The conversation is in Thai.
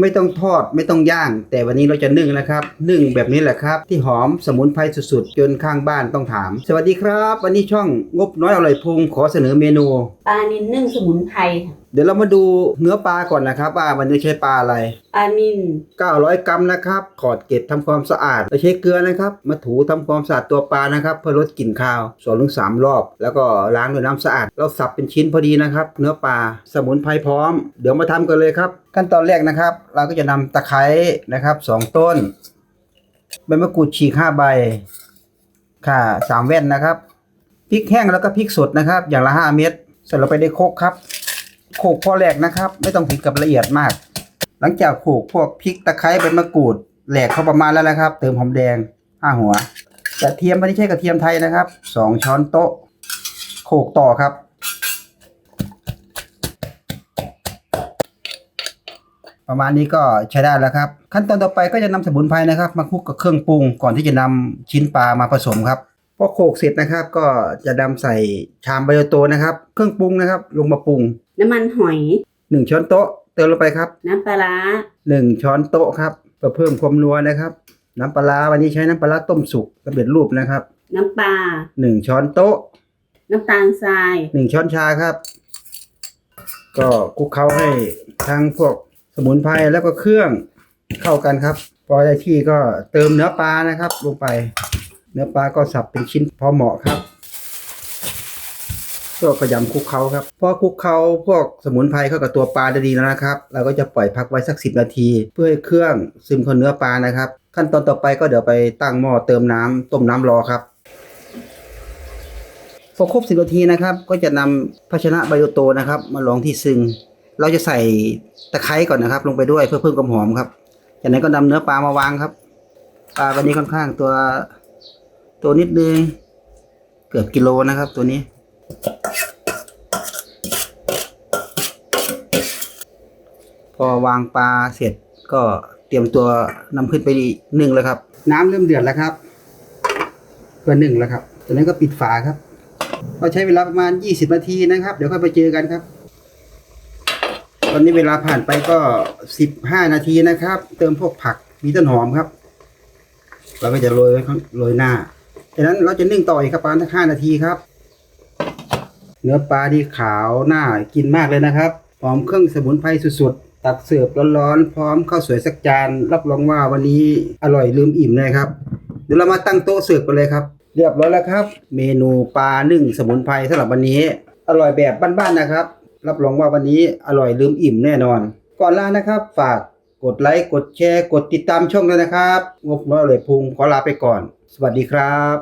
ไม่ต้องทอดไม่ต้องย่าง แต่วันนี้เราจะนึ่งนะครับนึ่งแบบนี้แหละครับ ที่หอมสมุนไพรสุดๆ จนข้างบ้านต้องถาม สวัสดีครับ วันนี้ช่องงบน้อยอร่อยพุงขอเสนอเมนูปลานินนึ่งสมุนไพรค่ะเดี๋ยวเรามาดูเนื้อปลาก่อนนะครับ ว่าวันนี้ใช้ปลาอะไร ปลานิน900 กรัมนะครับ ขอดเกล็ดทำความสะอาดเราใช้เกลือนะครับ มาถูทำความสะอาดตัวปลานะครับ เพื่อลดกลิ่นคาวสองถึงสามรอบ แล้วก็ล้างด้วยน้ำสะอาด เราสับเป็นชิ้นพอดีนะครับ เนื้อปลาสมุนไพรพร้อม เดี๋ยวมาทำกันเลยครับ ขั้นตอนแรกนะครับ เราก็จะนำตะไคร้นะครับสองต้นใบมะกรูดฉีกห้าใบ ค่ะสามแว่นนะครับพริกแห้งแล้วก็พริกสดนะครับ อย่างละห้าเม็ด ใส่ลงไปในโคกครับโขกพอแหลกนะครับ ไม่ต้องถึงกับละเอียดมาก หลังจากโขกพวกพริกตะไคร้ใบมะกรูดแหลกเข้าประมาณแล้วนะครับ เติมหอมแดงห้าหัวกระเทียมไม่ได้ใช่กระเทียมไทยนะครับสองช้อนโต๊ะโขกต่อครับ ประมาณนี้ก็ใช้ได้แล้วครับ ขั้นตอนต่อไปก็จะนำสมุนไพรนะครับ มาคลุกกับเครื่องปรุงก่อนที่จะนำชิ้นปลามาผสมครับ พอโขลกเสร็จนะครับก็จะนำใส่ชามไบโอโตนะครับ เครื่องปรุงนะครับ ลงมาปรุง น้ำมันหอยหนึ่งช้อนโต๊ะ เติมลงไปครับ น้ำปลาร้าหนึ่งช้อนโต๊ะครับเพื่อเพิ่มความนัวนะครับ น้ำปลาร้าวันนี้ใช้น้ำปลาร้าต้มสุกสำเร็จรูปนะครับ น้ำปลาหนึ่งช้อนโต๊ะ น้ำตาลทรายหนึ่งช้อนชาครับ ก็คลุกเคล้าให้ทั้งพวกสมุนไพรแล้วก็เครื่องเข้ากันครับ พอได้ที่ก็เติมเนื้อปลานะครับ ลงไป เนื้อปลาก็สับเป็นชิ้นพอเหมาะครับก็กระยำคลุกเคล้าครับพอคลุกเคล้าพวกสมุนไพรเข้ากับตัวปลาได้ดีแล้วนะครับ เราก็จะปล่อยพักไว้สักสิบนาที เพื่อให้เครื่องซึมเข้าเนื้อปลานะครับ ขั้นตอนต่อไปก็เดี๋ยวไปตั้งหม้อเติมน้ำต้มน้ำรอครับพอครบสิบนาทีนะครับก็จะนำภาชนะไบโอโตนะครับ มาลองที่ซึ่งเราจะใส่ตะไคร้ก่อนนะครับ ลงไปด้วยเพื่อเพิ่มความหอมครับ จากนั้นก็นำเนื้อปลามาวางครับ ปลาวันนี้ค่อนข้างตัว ตัวนิดนึงเกือบกิโลนะครับ ตัวนี้ พอวางปลาเสร็จก็เตรียมตัวนำขึ้นไปนึ่งแล้วครับ น้ำเริ่มเดือดแล้วครับเพื่อนึ่งแล้วครับจากนั้นก็ปิดฝาครับก็ใช้เวลาประมาณ 20 นาทีนะครับ เดี๋ยวค่อยไปเจอกันครับ ตอนนี้เวลาผ่านไปก็ 15 นาทีนะครับ เติมพวกผักมีต้นหอมครับ เราก็จะโรยไว้ข้างโรยหน้า จากนั้นเราจะนึ่งต่ออีกครับประมาณสัก5นาทีครับ เนื้อปลาที่ขาวน้ากินมากเลยนะครับหอมเครื่องสมุนไพรสุดๆ ตักเสิร์ฟร้อนๆ พร้อมข้าวสวยสักจาน รับรองว่าวันนี้อร่อยลืมอิ่มเลยครับ เดี๋ยวเรามาตั้งโต๊ะเสิร์ฟกันเลยครับ เรียบร้อยแล้วครับ เมนูปลานึ่งสมุนไพรสำหรับวันนี้ อร่อยแบบบ้านๆนะครับ รับรองว่าวันนี้อร่อยลืมอิ่มแน่นอน ก่อนลานะครับ ฝากกดไลค์กดแชร์กดติดตามช่องด้วยนะครับงบน้อยอร่อยพุงขอลาไปก่อน สวัสดีครับ